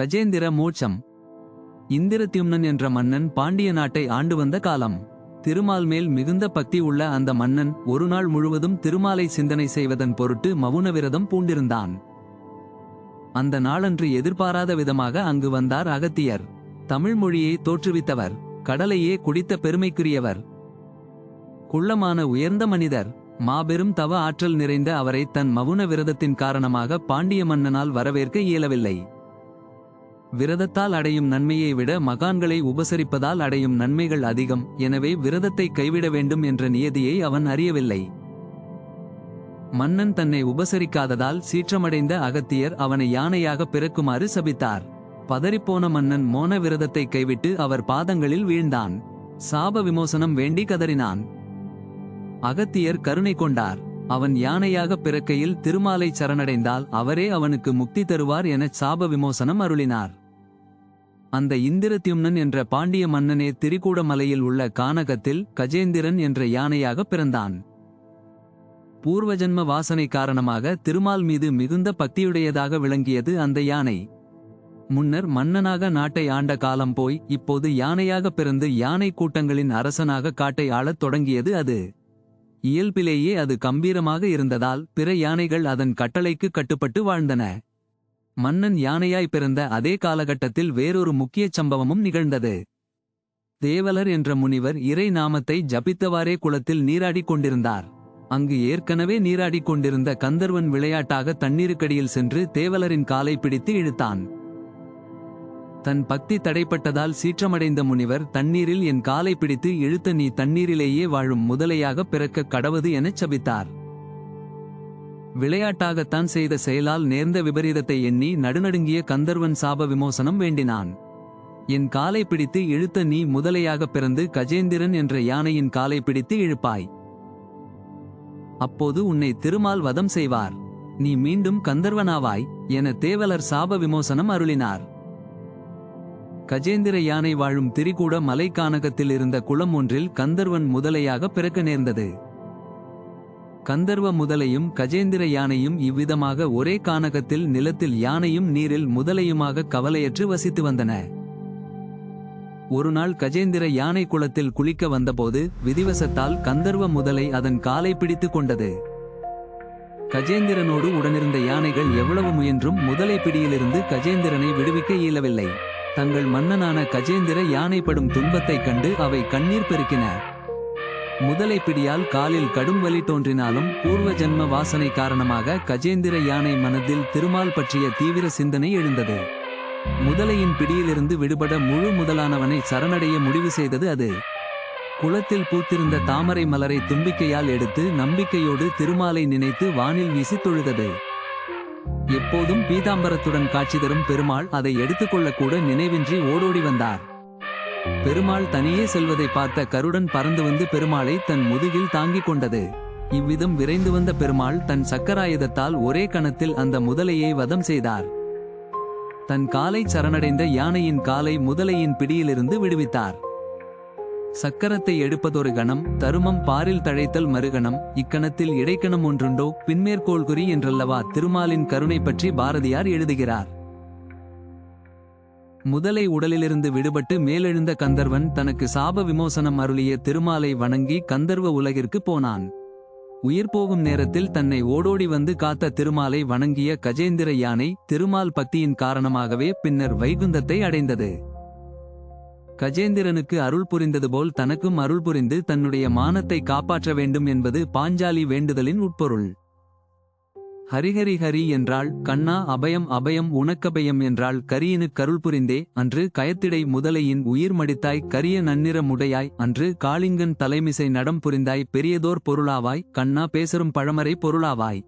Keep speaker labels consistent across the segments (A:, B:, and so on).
A: கஜேந்திர மோட்சம். இந்திரத்யும்னன் என்ற மன்னன் பாண்டிய நாட்டை ஆண்டு வந்த காலம். திருமால் மேல் மிகுந்த பக்தி உள்ள அந்த மன்னன் ஒரு நாள் முழுவதும் திருமாலை சிந்தனை செய்வதன் பொருட்டு மவுன விரதம் பூண்டிருந்தான். அந்த நாளன்று எதிர்பாராத விதமாக அங்கு வந்தார் அகத்தியர். தமிழ் மொழியை தோற்றுவித்தவர். கடலையே குடித்த பெருமைக்குரியவர். குள்ளமான உயர்ந்த மனிதர். மாபெரும் தவ ஆற்றல் நிறைந்த அவரை தன் மவுன விரதத்தின் காரணமாக பாண்டிய மன்னனால் வரவேற்க இயலவில்லை. விரதத்தால் அடையும் நன்மையை விட மகான்களை உபசரிப்பதால் அடையும் நன்மைகள் அதிகம். எனவே விரதத்தை கைவிட வேண்டும் என்ற நியதியை அவன் அறியவில்லை. மன்னன் தன்னை உபசரிக்காததால் சீற்றமடைந்த அகத்தியர் அவனை யானையாக பிறக்குமாறு சபித்தார். பதறிப்போன மன்னன் மோன விரதத்தை கைவிட்டு அவர் பாதங்களில் வீழ்ந்தான். சாப விமோசனம் வேண்டி கதறினான். அகத்தியர் கருணை கொண்டார். அவன் யானையாக பிறக்கையில் திருமாலை சரணடைந்தால் அவரே அவனுக்கு முக்தி தருவார் எனச் சாப விமோசனம் அருளினார். அந்த இந்திரத்யும்னன் என்ற பாண்டிய மன்னனே திரிகூடமலையில் உள்ள கானகத்தில் கஜேந்திரன் என்ற யானையாக பிறந்தான். பூர்வஜன்ம வாசனை காரணமாக திருமால் மீது மிகுந்த பக்தியுடையதாக விளங்கியது அந்த யானை. முன்னர் மன்னனாக நாட்டை ஆண்ட காலம் போய் இப்போது யானையாக பிறந்து யானை கூட்டங்களின் அரசனாக காட்டை ஆளத் தொடங்கியது அது. இயல்பிலேயே அது கம்பீரமாக இருந்ததால் பிற யானைகள் அதன் கட்டளைக்கு கட்டுப்பட்டு வாழ்ந்தன. மன்னன் யானையாய் பிறந்த அதே காலகட்டத்தில் வேறொரு முக்கியச் சம்பவமும் நிகழ்ந்தது. தேவலர் என்ற முனிவர் இறை நாமத்தை ஜபித்தவாறே குளத்தில் நீராடிக் கொண்டிருந்தார். அங்கு ஏற்கனவே நீராடிக் கொண்டிருந்த கந்தர்வன் விளையாட்டாக தண்ணீருக்கடியில் சென்று தேவலரின் காலை பிடித்து இழுத்தான். தன் பக்தி தடைப்பட்டதால் சீற்றமடைந்த முனிவர் தண்ணீரில் என் காலை பிடித்து இழுத்த நீ தண்ணீரிலேயே வாழும் முதலையாக பிறக்க கடவது எனச் சபித்தார். விளையாட்டாகத்தான் செய்த செயலால் நேர்ந்த விபரீதத்தை எண்ணி நடுநடுங்கிய கந்தர்வன் சாப விமோசனம் வேண்டினான். என் காலை பிடித்து இழுத்த நீ முதலையாக பிறந்து கஜேந்திரன் என்ற யானையின் காலை பிடித்து இழுப்பாய். அப்போது உன்னை திருமால் வதம் செய்வார். நீ மீண்டும் கந்தர்வனாவாய் என தேவலர் சாப விமோசனம் அருளினார். கஜேந்திர யானை வாழும் திரிகூட மலைக்கானகத்தில் இருந்த குளம் ஒன்றில் கந்தர்வன் முதலையாக பிறக்க நேர்ந்தது. கந்தர்வ முதலையும் கஜேந்திர யானையும் இவ்விதமாக ஒரே கானகத்தில் நிலத்தில் யானையும் நீரில் முதலையுமாக கவலையற்று வசித்து வந்தன. ஒருநாள் கஜேந்திர யானை குளத்தில் குளிக்க வந்தபோது விதிவசத்தால் கந்தர்வ முதலை அதன் காலை பிடித்து கொண்டது. கஜேந்திரனோடு உடனிருந்த யானைகள் எவ்வளவு முயன்றும் முதலை பிடியிலிருந்து கஜேந்திரனை விடுவிக்க இயலவில்லை. தங்கள் மன்னனான கஜேந்திர யானைப்படும் துன்பத்தைக் கண்டு அவை கண்ணீர் பெருக்கின. முதலை பிடியால் காலில் கடும் வலி தோன்றினாலும் பூர்வ ஜென்ம வாசனை காரணமாக கஜேந்திர யானை மனதில் திருமால் பற்றிய தீவிர சிந்தனை எழுந்தது. முதலையின் பிடியிலிருந்து விடுபட முழு முதலானவனை சரணடைய முடிவு செய்தது அது. குளத்தில் பூத்திருந்த தாமரை மலரை தும்பிக்கையால் எடுத்து நம்பிக்கையோடு திருமாலை நினைத்து வானில் வீசி தொழுதது. எப்போதும் பீதாம்பரத்துடன் காட்சி தரும் பெருமாள் அதை எடுத்துக்கொள்ளக்கூட நினைவின்றி ஓடோடி வந்தார். பெருமாள் தனியே செல்வதை பார்த்த கருடன் பறந்து வந்து பெருமாளை தன் முதுகில் தாங்கிக் கொண்டது. இவ்விதம் விரைந்து வந்த பெருமாள் தன் சக்கராயுதத்தால் ஒரே கணத்தில் அந்த முதலையை வதம் செய்தார். தன் காலை சரணடைந்த யானையின் காலை முதலையின் பிடியிலிருந்து விடுவித்தார். சக்கரத்தை எடுப்பதொரு கணம் தருமம் பாரில் தழைத்தல் மறுகணம் இக்கணத்தில் இடைக்கணம் ஒன்றுண்டோ பின்மேற்கோள்குறி என்றல்லவா திருமாலின் கருணை பற்றி பாரதியார் எழுதுகிறார். முதலை உடலிலிருந்து விடுபட்டு மேலெழுந்த கந்தர்வன் தனக்கு சாப விமோசனம் அருளிய திருமாலை வணங்கி கந்தர்வ உலகிற்கு போனான். உயிர் போகும் நேரத்தில் தன்னை ஓடோடி வந்து காத்த திருமாலை வணங்கிய கஜேந்திர யானை திருமால் பக்தியின் காரணமாகவே பின்னர் வைகுந்தத்தை அடைந்தது. கஜேந்திரனுக்கு அருள் புரிந்தது போல் தனக்கும் அருள் புரிந்து தன்னுடைய மானத்தை காப்பாற்ற வேண்டும் என்பது பாஞ்சாலி வேண்டுதலின் உட்பொருள். ஹரிஹரி ஹரி என்றாள் கண்ணா அபயம் அபயம் உனக்கபயம் என்றாள். கரியனுக் கருள் புரிந்தே அன்று கயத்திடை முதலையின் உயிர் மடித்தாய் கரிய நன்னிற முடையாய் அன்று காளிங்கன் தலைமிசை நடம் புரிந்தாய் பெரியதோர் பொருளாவாய் கண்ணா பேசரும் பழமறை பொருளாவாய்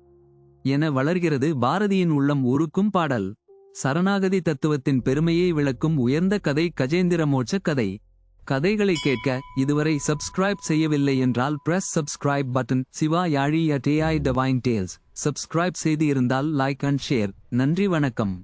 A: என வளர்கிறது பாரதியின் உள்ளம் உருக்கும் பாடல். சரணாகதி தத்துவத்தின் பெருமையை விளக்கும் உயர்ந்த கதை கஜேந்திர மோட்ச கதை. கதைகளை கேட்க இதுவரை சப்ஸ்கிரைப் செய்யவில்லை என்றால் press subscribe button Siva Yazhi at AI divine tales subscribe செய்து இருந்தால் லைக் அண்ட் ஷேர் நன்றி வணக்கம்.